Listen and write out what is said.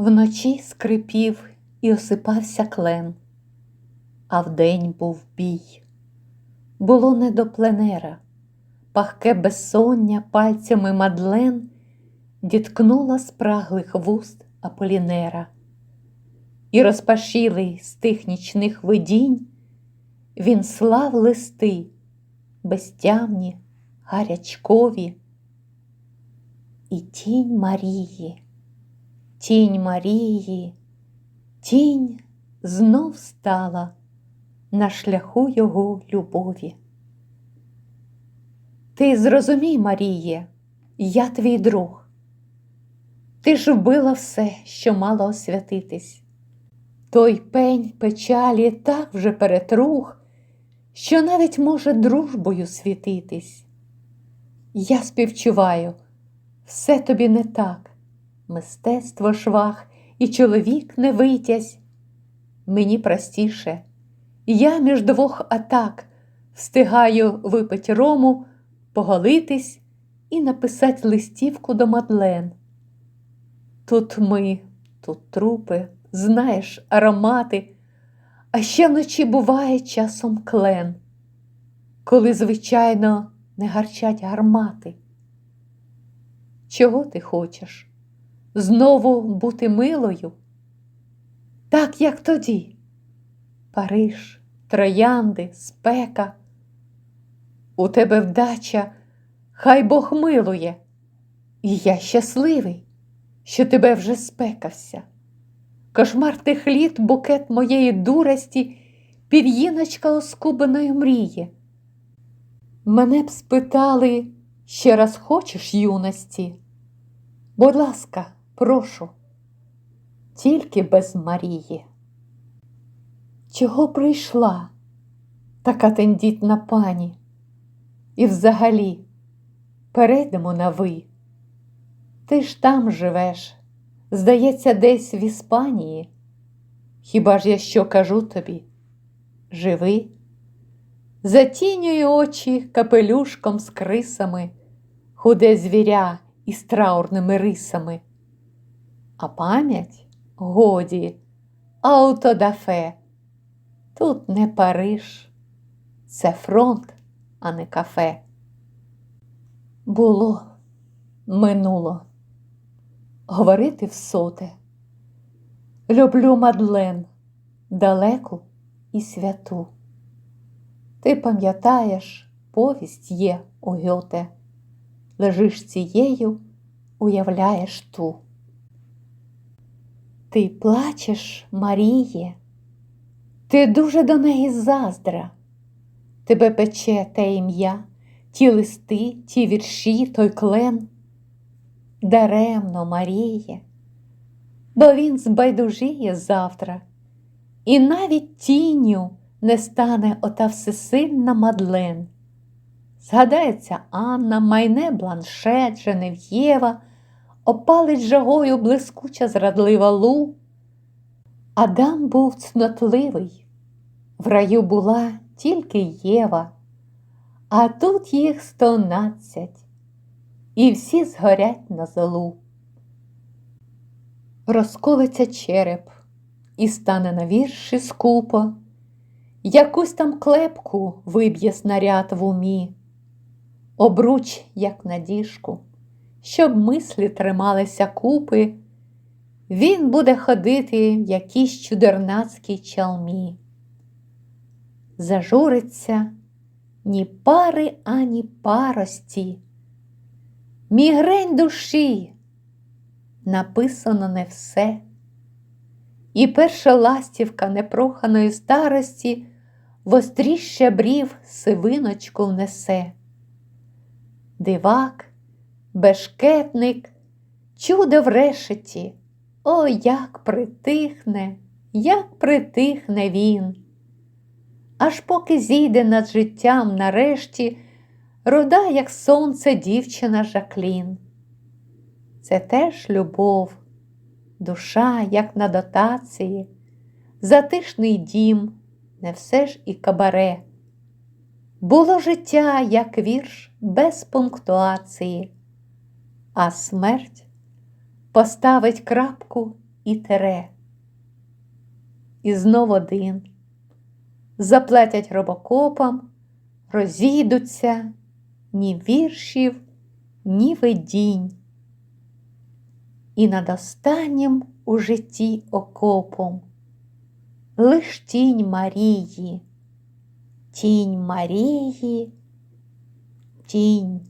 Вночі скрипів і осипався клен, а вдень був бій. Було не до пленера, пахке безсоння пальцями мадлен діткнула спраглих вуст Аполінера. І розпашілий з тих нічних видінь, він слав листи, безтямні, гарячкові, і тінь Марії, тінь Марії, тінь знов стала на шляху його любові. Ти зрозумій, Маріє, я твій друг. Ти ж вбила все, що мало освятитись. Той пень печалі так вже перетрух, що навіть може дружбою світитись. Я співчуваю, все тобі не так, мистецтво швах і чоловік не витязь. Мені простіше, я між двох атак встигаю випить рому, поголитись і написать листівку до Мадлен. Тут ми, тут трупи, знаєш, аромати, а ще вночі буває часом клен, коли, звичайно, не гарчать гармати. Чого ти хочеш? Знову бути милою? Так, як тоді. Париж, троянди, спека. У тебе вдача, хай Бог милує, і я щасливий, що тебе вже спекався. Кошмар тих літ, букет моєї дурості, пір'їночка оскубаної мрії. Мене б спитали, ще раз хочеш юності? Будь ласка, прошу, тільки без Марії. Чого прийшла така тендітна пані? І взагалі перейдемо на ви. Ти ж там живеш, здається, десь в Іспанії. Хіба ж я що кажу тобі? Живи? Затінюю очі капелюшком з крисами, худе звіря із траурними рисами. А пам'ять годі, аутодафе. Тут не Париж, це фронт, а не кафе. Було, минуло, говорити всоте. Люблю Мадлен далеку і святу. Ти пам'ятаєш, повість є у Гьоте, лежиш цією, уявляєш ту. Ти плачеш, Маріє, ти дуже до неї заздра, тебе пече те ім'я, ті листи, ті вірші, той клен. Даремно, Маріє, бо він збайдужіє завтра, і навіть тінню не стане ота всесильна Мадлен. Згадається Анна, майне бланшет, Женев'єва, опалить жагою блискуча зрадлива лу. Адам був цнотливий, в раю була тільки Єва, а тут їх стонадцять, і всі згорять на золу. Розколиться череп і стане на вірші скупо. Якусь там клепку виб'є снаряд в умі, обруч, як на діжку, щоб мислі трималися купи, він буде ходити в якійсь чудернацькій чалмі. Зажуриться ні пари, ані парості, мігрень душі, написано не все. І перша ластівка непроханої старості востріще брів сивиночку внесе. Дивак, бешкетник, чудо в решеті, о, як притихне, як притихне він. Аж поки зійде над життям нарешті руда, як сонце, дівчина Жаклін. Це теж любов душа, як на дотації, затишний дім, не все ж і кабаре. Було життя, як вірш без пунктуації, а смерть поставить крапку і тере. І знов один. Заплетять робокопам, розійдуться ні віршів, ні видінь. І над останнім у житті окопом лиш тінь Марії, тінь Марії, тінь